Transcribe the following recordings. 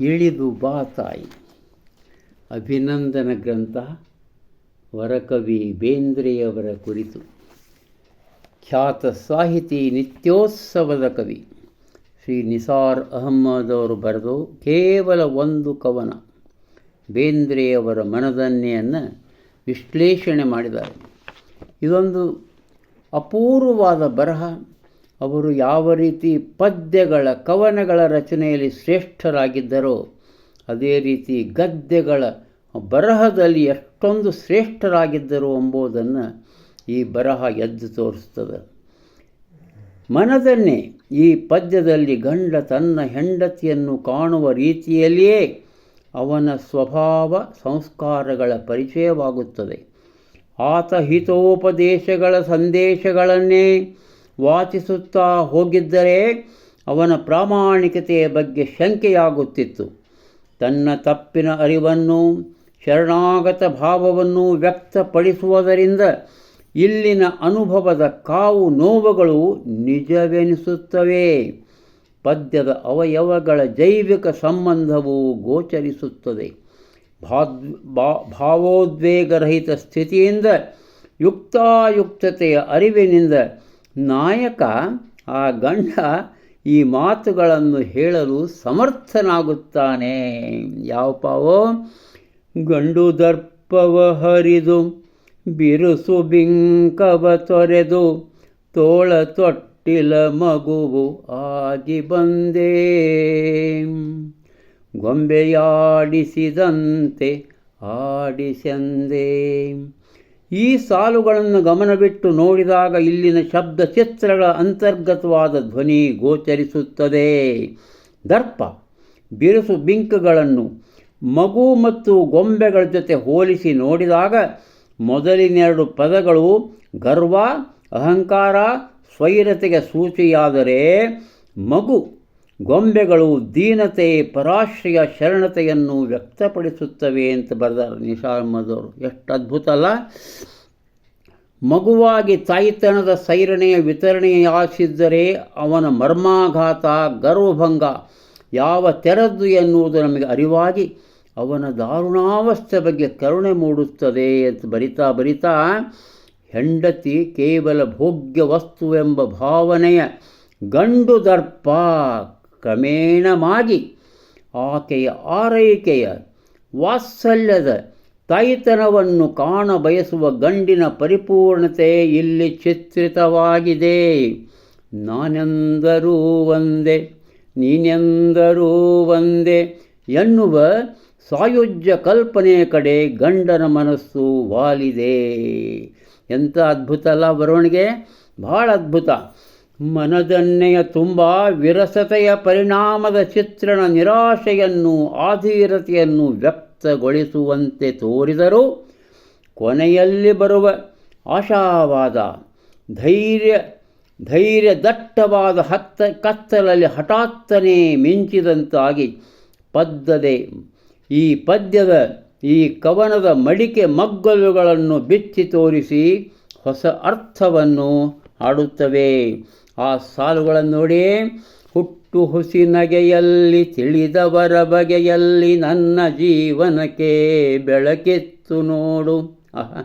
ಇಳಿದು ಬಾ ತಾಯಿ. ಅಭಿನಂದನ ಗ್ರಂಥ ವರಕವಿ ಬೇಂದ್ರೆಯವರ ಕುರಿತು. ಖ್ಯಾತ ಸಾಹಿತಿ ನಿತ್ಯೋತ್ಸವದ ಕವಿ ಶ್ರೀ ನಿಸಾರ್ ಅಹಮ್ಮದ್ ಅವರು ಬರೆದು ಕೇವಲ ಒಂದು ಕವನ. ಬೇಂದ್ರೆಯವರ ಮನದನ್ನೆಯನ್ನು ವಿಶ್ಲೇಷಣೆ ಮಾಡಿದ್ದಾರೆ. ಇದೊಂದು ಅಪೂರ್ವವಾದ ಬರಹ. ಅವರು ಯಾವ ರೀತಿ ಪದ್ಯಗಳ ಕವನಗಳ ರಚನೆಯಲ್ಲಿ ಶ್ರೇಷ್ಠರಾಗಿದ್ದರೋ, ಅದೇ ರೀತಿ ಗದ್ಯಗಳ ಬರಹದಲ್ಲಿ ಎಷ್ಟೊಂದು ಶ್ರೇಷ್ಠರಾಗಿದ್ದರು ಎಂಬುದನ್ನು ಈ ಬರಹ ಎದ್ದು ತೋರಿಸ್ತದೆ ಮನದನ್ನೇ ಈ ಪದ್ಯದಲ್ಲಿ ಗಂಡ ತನ್ನ ಹೆಂಡತಿಯನ್ನು ಕಾಣುವ ರೀತಿಯಲ್ಲಿಯೇ ಅವನ ಸ್ವಭಾವ ಸಂಸ್ಕಾರಗಳ ಪರಿಚಯವಾಗುತ್ತದೆ. ಆತ ಹಿತೋಪದೇಶಗಳ ಸಂದೇಶಗಳನ್ನೇ ವಾಚಿಸುತ್ತಾ ಹೋಗಿದ್ದರೆ ಅವನ ಪ್ರಾಮಾಣಿಕತೆಯ ಬಗ್ಗೆ ಶಂಕೆಯಾಗುತ್ತಿತ್ತು. ತನ್ನ ತಪ್ಪಿನ ಅರಿವನ್ನು, ಶರಣಾಗತ ಭಾವವನ್ನು ವ್ಯಕ್ತಪಡಿಸುವುದರಿಂದ ಇಲ್ಲಿನ ಅನುಭವದ ಕಾವು ನೋವುಗಳು ನಿಜವೆನಿಸುತ್ತವೆ. ಪದ್ಯದ ಅವಯವಗಳ ಜೈವಿಕ ಸಂಬಂಧವು ಗೋಚರಿಸುತ್ತದೆ. ಭಾದ್ ಭಾವೋದ್ವೇಗರಹಿತ ಸ್ಥಿತಿಯಿಂದ ಯುಕ್ತಾಯುಕ್ತತೆಯ ಅರಿವಿನಿಂದ ನಾಯಕ, ಆ ಗಂಡ ಈ ಮಾತುಗಳನ್ನು ಹೇಳಲು ಸಮರ್ಥನಾಗುತ್ತಾನೆ. ಯಾವ ಪಾವೋ? ಗಂಡು ದರ್ಪವ ಹರಿದು, ಬಿರುಸು ಬಿಂಕವ ತೊರೆದು, ತೋಳ ತೊಟ್ಟಿಲ ಮಗುವು ಆಗಿ ಬಂದೇ. ಗೊಂಬೆಯಾಡಿಸಿದಂತೆ ಆಡಿಸಂದೇ. ಈ ಸಾಲುಗಳನ್ನು ಗಮನವಿಟ್ಟು ನೋಡಿದಾಗ ಇಲ್ಲಿನ ಶಬ್ದ ಚಿತ್ರಗಳ ಅಂತರ್ಗತವಾದ ಧ್ವನಿ ಗೋಚರಿಸುತ್ತದೆ. ದರ್ಪ, ಬಿರುಸು ಬಿಂಕಗಳನ್ನು ಮಗು ಮತ್ತು ಗೊಂಬೆಗಳ ಜೊತೆ ಹೋಲಿಸಿ ನೋಡಿದಾಗ ಮೊದಲಿನೆರಡು ಪದಗಳು ಗರ್ವ, ಅಹಂಕಾರ ಸ್ವೈರತೆಗೆ ಸೂಚಿಯಾದರೆ ಮಗು ಗೊಂಬೆಗಳು ದೀನತೆ, ಪರಾಶ್ರಯ, ಶರಣತೆಯನ್ನು ವ್ಯಕ್ತಪಡಿಸುತ್ತವೆ ಅಂತ ಬರೆದಾರೆ ಅಹಮ್ಮದವರು ಎಷ್ಟು ಅದ್ಭುತ ಅಲ್ಲ? ಮಗುವಾಗಿ ತಾಯಿತನದ ಸೈರಣೆಯ ವಿತರಣೆಯಾಸಿದ್ದರೆ ಅವನ ಮರ್ಮಾಘಾತ, ಗರ್ವಭಂಗ ಯಾವ ತೆರದ್ದು ಎನ್ನುವುದು ನಮಗೆ ಅರಿವಾಗಿ ಅವನ ದಾರುಣಾವಸ್ಥೆ ಬಗ್ಗೆ ಕರುಣೆ ಮೂಡುತ್ತದೆ ಅಂತ ಬರಿತಾ ಬರಿತಾ ಹೆಂಡತಿ ಕೇವಲ ಭೋಗ್ಯ ವಸ್ತುವೆಂಬ ಭಾವನೆಯ ಗಂಡು ದರ್ಪ ಕ್ರಮೇಣವಾಗಿ ಆಕೆಯ ಆರೈಕೆಯ ವಾತ್ಸಲ್ಯದ ತೈತನವನ್ನು ಕಾಣ ಬಯಸುವ ಗಂಡಿನ ಪರಿಪೂರ್ಣತೆ ಇಲ್ಲಿ ಚಿತ್ರಿತವಾಗಿದೆ. ನಾನೆಂದರೂ ಒಂದೇ, ನೀನೆಂದರೂ ಒಂದೇ ಎನ್ನುವ ಸಾಯುಜ್ಯ ಕಲ್ಪನೆಯ ಕಡೆ ಗಂಡನ ಮನಸ್ಸು ವಾಲಿದೆ. ಎಂಥ ಅದ್ಭುತ ಅಲ್ಲ ಬರವಣಿಗೆ ಭಾಳ ಅದ್ಭುತ. ಮನದನ್ನೆಯ ತುಂಬ ವಿರಸತೆಯ ಪರಿಣಾಮದ ಚಿತ್ರಣ ನಿರಾಶೆಯನ್ನು ಆಧೀರತೆಯನ್ನು ವ್ಯಕ್ತಗೊಳಿಸುವಂತೆ ತೋರಿದರೂ ಕೊನೆಯಲ್ಲಿ ಬರುವ ಆಶಾವಾದ, ಧೈರ್ಯ ಧೈರ್ಯ ದಟ್ಟವಾದ ಹತ್ತ ಕತ್ತಲಲ್ಲಿ ಹಠಾತ್ತನೇ ಮಿಂಚಿದಂತಾಗಿ ಪದ್ಯದೆ ಈ ಪದ್ಯದ, ಈ ಕವನದ ಮಡಿಕೆ ಮಗ್ಗಲುಗಳನ್ನು ಬಿಚ್ಚಿ ತೋರಿಸಿ ಹೊಸ ಅರ್ಥವನ್ನು ಹಾಡುತ್ತವೆ. ಆ ಸಾಲುಗಳನ್ನು ನೋಡಿ. ಹುಟ್ಟು ಹುಸಿ ನಗೆಯಲ್ಲಿ ತಿಳಿದವರ ಬಗೆಯಲ್ಲಿ ನನ್ನ ಜೀವನಕ್ಕೆ ಬೆಳಕೆತ್ತು ನೋಡು. ಅಹ,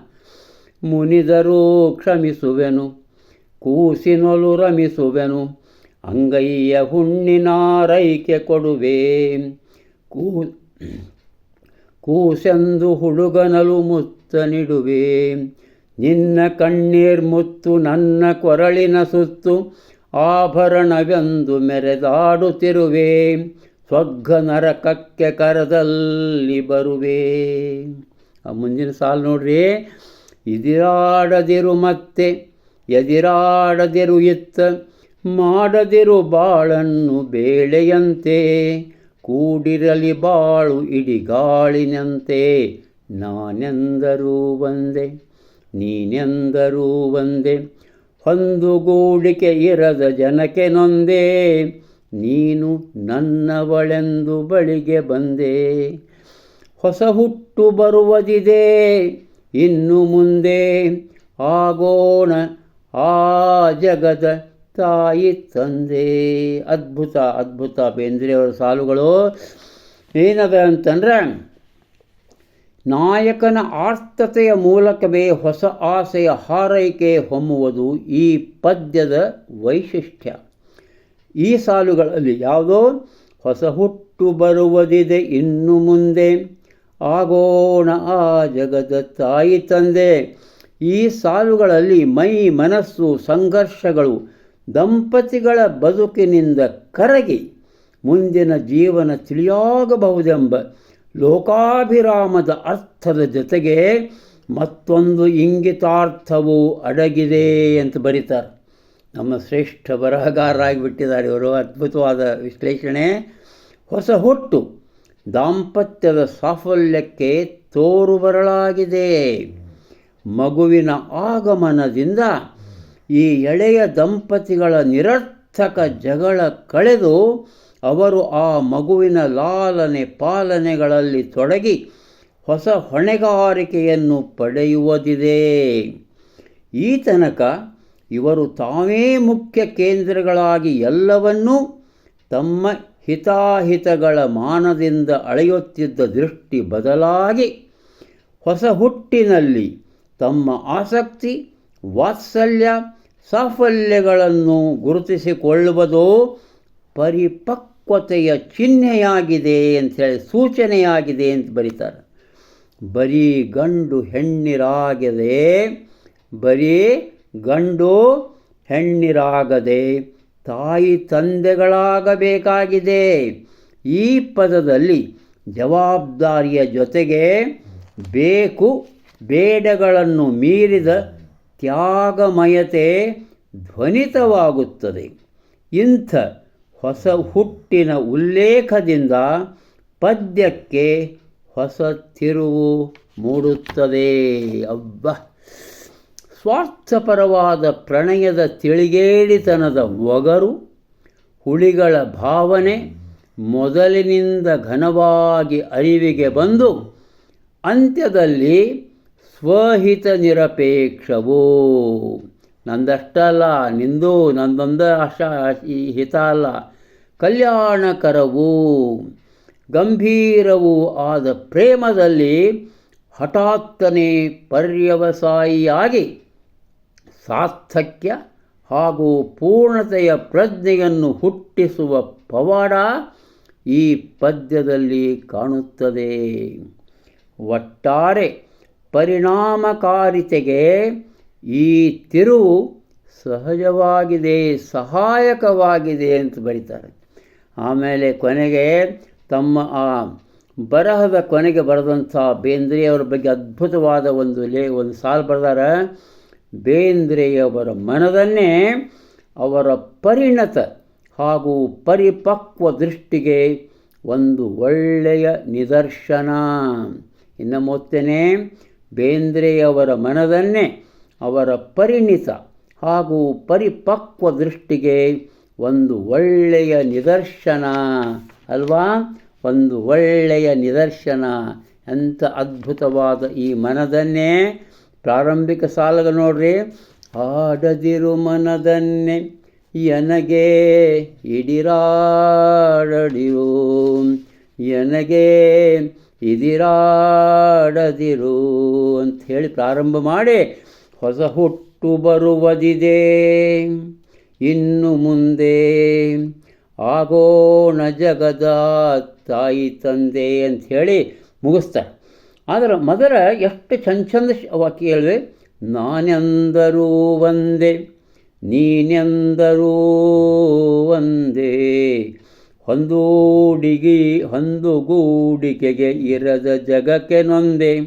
ಮುನಿದರೂ ಕ್ಷಮಿಸುವೆನು. ಕೂಸಿನೊಲು ರಮಿಸುವೆನು. ಅಂಗೈಯ ಹುಣ್ಣಿನಾರೈಕೆ ಕೊಡುವೆ. ಕೂ ಕೂಸೆಂದು ಹುಡುಗನಲು ಮುತ್ತ ನಿಡುವೆ. ನಿನ್ನ ಕಣ್ಣೀರ್ ಮುತ್ತು ನನ್ನ ಕೊರಳಿನ ಸುತ್ತು ಆಭರಣವೆಂದು ಮೆರೆದಾಡುತ್ತಿರುವೆ. ಸ್ವರ್ಗ ನರಕಕ್ಕೆ ಕರದಲ್ಲಿ ಬರುವೆ. ಆ ಮುಂದಿನ ಸಾಲು ನೋಡ್ರಿ. ಇದಿರಾಡದಿರು ಮತ್ತೆ ಎದಿರಾಡದಿರು ಇತ್ತ, ಮಾಡದಿರು ಬಾಳನ್ನು ಬೇಳೆಯಂತೆ. ಕೂಡಿರಲಿ ಬಾಳು ಇಡಿಗಾಳಿನಂತೆ ನಾನೆಂದರೂ ಒಂದೇ, ನೀನೆಂದರೂ ಒಂದೇ, ಹೊಂದುಗೂಡಿಕೆ ಇರದ ಜನಕ್ಕೆ ನೊಂದೇ. ನೀನು ನನ್ನವಳೆಂದು ಬಳಿಗೆ ಬಂದೆ, ಹೊಸ ಹುಟ್ಟು ಬರುವುದಿದೆ. ಇನ್ನು ಮುಂದೆ ಆಗೋಣ ಆ ಜಗದ ತಾಯಿ ತಂದೆ ಅದ್ಭುತ ಅದ್ಭುತ ಬೇಂದ್ರೆಯವರ ಸಾಲುಗಳು. ಏನದ ಅಂತಂದ್ರೆ, ನಾಯಕನ ಆರ್ಥತೆಯ ಮೂಲಕವೇ ಹೊಸ ಆಸೆಯ ಹಾರೈಕೆ ಹೊಮ್ಮುವುದು ಈ ಪದ್ಯದ ವೈಶಿಷ್ಟ್ಯ. ಈ ಸಾಲುಗಳಲ್ಲಿ ಯಾವುದೋ ಹೊಸ ಹುಟ್ಟು ಬರುವುದಿದೆ ಇನ್ನು ಮುಂದೆ. ಆಗೋಣ ಆ ಜಗದ ತಾಯಿ ತಂದೆ. ಈ ಸಾಲುಗಳಲ್ಲಿ ಮೈ ಮನಸ್ಸು ಸಂಘರ್ಷಗಳು ದಂಪತಿಗಳ ಬದುಕಿನಿಂದ ಕರಗಿ ಮುಂದಿನ ಜೀವನ ತಿಳಿಯಾಗಬಹುದೆಂಬ ಲೋಕಾಭಿರಾಮದ ಅರ್ಥದ ಜೊತೆಗೆ ಮತ್ತೊಂದು ಇಂಗಿತಾರ್ಥವೂ ಅಡಗಿದೆ ಅಂತ ಬರೀತಾರೆ. ನಮ್ಮ ಶ್ರೇಷ್ಠ ಬರಹಗಾರರಾಗಿಬಿಟ್ಟಿದ್ದಾರೆ. ಇವರು ಅದ್ಭುತವಾದ ವಿಶ್ಲೇಷಣೆ. ಹೊಸ ಹುಟ್ಟು ದಾಂಪತ್ಯದ ಸಾಫಲ್ಯಕ್ಕೆ ತೋರುಬರಳಾಗಿದೆ ಮಗುವಿನ ಆಗಮನದಿಂದ ಈ ಎಳೆಯ ದಂಪತಿಗಳ ನಿರರ್ಥಕ ಜಗಳ ಕಳೆದು ಅವರು ಆ ಮಗುವಿನ ಲಾಲನೆ ಪಾಲನೆಗಳಲ್ಲಿ ತೊಡಗಿ ಹೊಸ ಹೊಣೆಗಾರಿಕೆಯನ್ನು ಪಡೆಯುವುದಿದೆ. ಈ ತನಕ ಇವರು ತಾವೇ ಮುಖ್ಯ ಕೇಂದ್ರಗಳಾಗಿ ಎಲ್ಲವನ್ನೂ ತಮ್ಮ ಹಿತಾಹಿತಗಳ ಮಾನದಿಂದ ಅಳೆಯುತ್ತಿದ್ದ ದೃಷ್ಟಿ ಬದಲಾಗಿ ಹೊಸ ಹುಟ್ಟಿನಲ್ಲಿ ತಮ್ಮ ಆಸಕ್ತಿ ವಾತ್ಸಲ್ಯ ಸಾಫಲ್ಯಗಳನ್ನು ಗುರುತಿಸಿಕೊಳ್ಳುವುದು ಪರಿಪಕ್ವತೆಯ ಚಿಹ್ನೆಯಾಗಿದೆ ಅಂಥೇಳಿ ಸೂಚನೆಯಾಗಿದೆ ಅಂತ ಬರೀತಾರೆ. ಬರೀ ಗಂಡು ಹೆಣ್ಣಿರಾಗದೆ, ಬರೀ ಗಂಡು ಹೆಣ್ಣಿರಾಗದೆ ತಾಯಿ ತಂದೆಗಳಾಗಬೇಕಾಗಿದೆ. ಈ ಪದದಲ್ಲಿ ಜವಾಬ್ದಾರಿಯ ಜೊತೆಗೆ ಬೇಕು ಬೇಡಗಳನ್ನು ಮೀರಿದ ತ್ಯಾಗಮಯತೆ ಧ್ವನಿತವಾಗುತ್ತದೆ. ಇಂಥ ಹೊಸ ಹುಟ್ಟಿನ ಉಲ್ಲೇಖದಿಂದ ಪದ್ಯಕ್ಕೆ ಹೊಸ ತಿರುವು ಮೂಡುತ್ತದೆ. ಅಬ್ಬ ಸ್ವಾರ್ಥಪರವಾದ ಪ್ರಣಯದ ತಿಳಿಗೇಡಿತನದ ಒಗರು, ಹುಳಿಗಳ ಭಾವನೆ ಮೊದಲಿನಿಂದ ಘನವಾಗಿ ಅರಿವಿಗೆ ಬಂದು ಅಂತ್ಯದಲ್ಲಿ ಸ್ವಹಿತ ನಿರಪೇಕ್ಷವೋ. ನಂದಷ್ಟಲ್ಲ, ನಿಂದು ನಂದೊಂದ ಅಶ ಹಿತ ಅಲ್ಲ ಕಲ್ಯಾಣಕರವೂ. ಗಂಭೀರವೂ ಆದ ಪ್ರೇಮದಲ್ಲಿ ಹಠಾತ್ತನೆ ಪರ್ಯವಸಾಯಿಯಾಗಿ ಸಾರ್ಥಕ್ಯ ಹಾಗೂ ಪೂರ್ಣತೆಯ ಪ್ರಜ್ಞೆಯನ್ನು ಹುಟ್ಟಿಸುವ ಪವಾಡ ಈ ಪದ್ಯದಲ್ಲಿ ಕಾಣುತ್ತದೆ. ಒಟ್ಟಾರೆ ಪರಿಣಾಮಕಾರಿತೆಗೆ ಈ ತಿರುವು ಸಹಜವಾಗಿದೆ, ಸಹಾಯಕವಾಗಿದೆ ಅಂತ ಬರೀತಾರೆ. ಆಮೇಲೆ ಕೊನೆಗೆ ತಮ್ಮ ಆ ಬರಹದ ಕೊನೆಗೆ ಬರೆದಂಥ ಬೇಂದ್ರೆಯವರ ಬಗ್ಗೆ ಅದ್ಭುತವಾದ ಒಂದು ಲೇ, ಒಂದು ಸಾಲು ಬರೆದಾರ. ಬೇಂದ್ರೆಯವರ ಮನದನ್ನೇ ಅವರ ಪರಿಣತ ಹಾಗೂ ಪರಿಪಕ್ವ ದೃಷ್ಟಿಗೆ ಒಂದು ಒಳ್ಳೆಯ ನಿದರ್ಶನ. ಇನ್ನು ಮೊತ್ತನೇ ಬೇಂದ್ರೆಯವರ ಮನದನ್ನೇ ಅವರ ಪರಿಣಿತ ಹಾಗೂ ಪರಿಪಕ್ವ ದೃಷ್ಟಿಗೆ ಒಂದು ಒಳ್ಳೆಯ ನಿದರ್ಶನ ಅಲ್ವಾ? ಒಂದು ಒಳ್ಳೆಯ ನಿದರ್ಶನ. ಎಂಥ ಅದ್ಭುತವಾದ ಈ ಮನದನ್ನೇ ಪ್ರಾರಂಭಿಕ ಸಾಲಗ ನೋಡ್ರಿ. ಆಡದಿರು ಮನದನ್ನೇ ಎನಗೆ ಇಡಿರಾಡಡಿರು ಎನಗೆ ಇದಿರಾಡದಿರು ಅಂತ ಹೇಳಿ ಪ್ರಾರಂಭ ಮಾಡಿ ಹೊಸ ಹುಟ್ಟು ಬರುವುದಿದೆ. ಇನ್ನು ಮುಂದೆ ಆಗೋಣ ಜಗದ ತಾಯಿ ತಂದೆ ಅಂಥೇಳಿ ಮುಗಿಸ್ತಾರೆ ಆದರೆ ಮದರ ಎಷ್ಟು ಚಂದ ಚಂದ ವಾಕ್ಯ ಹೇಳಿದೆ ನಾನೆಂದರೂ ಒಂದೇ, ನೀನೆಂದರೂ ಒಂದೇ. ಹೊಂದೂಡಿಗಿ ಹೊಂದುಗೂಡಿಕೆಗೆ ಇರದ ಜಗಕ್ಕೆ ನೊಂದೆ.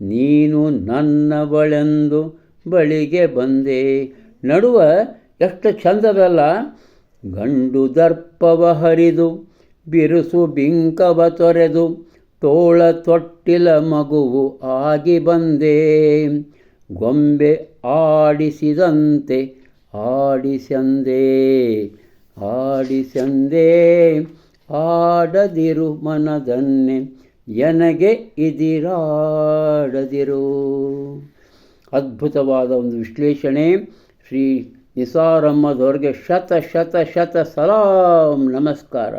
ನೀನು ನನ್ನ ಬಳೆಂದು ಬಳಿಗೆ ಬಂದೆ. ನಡುವ ಎಷ್ಟು ಚಂದದಲ್ಲ. ಗಂಡು ದರ್ಪವ ಹರಿದು, ಬಿರುಸು ಬಿಂಕವ ತೊರೆದು, ತೋಳ ತೊಟ್ಟಿಲ ಮಗುವು ಆಗಿ ಬಂದೆ. ಗೊಂಬೆ ಆಡಿಸಿದಂತೆ ಆಡಿಸಂದೆ. ಆಡಿಸಂದೆ ಆಡದಿರು ಮನದನ್ನೆ, ಎನಗೆ ಇದಿರಾಡದಿರು. ಅದ್ಭುತವಾದ ಒಂದು ವಿಶ್ಲೇಷಣೆ. ಶ್ರೀ ನಿಸಾರಮ್ಮದವ್ರಿಗೆ ಶತ ಶತ ಶತ, ಸಲಾಂ ನಮಸ್ಕಾರ.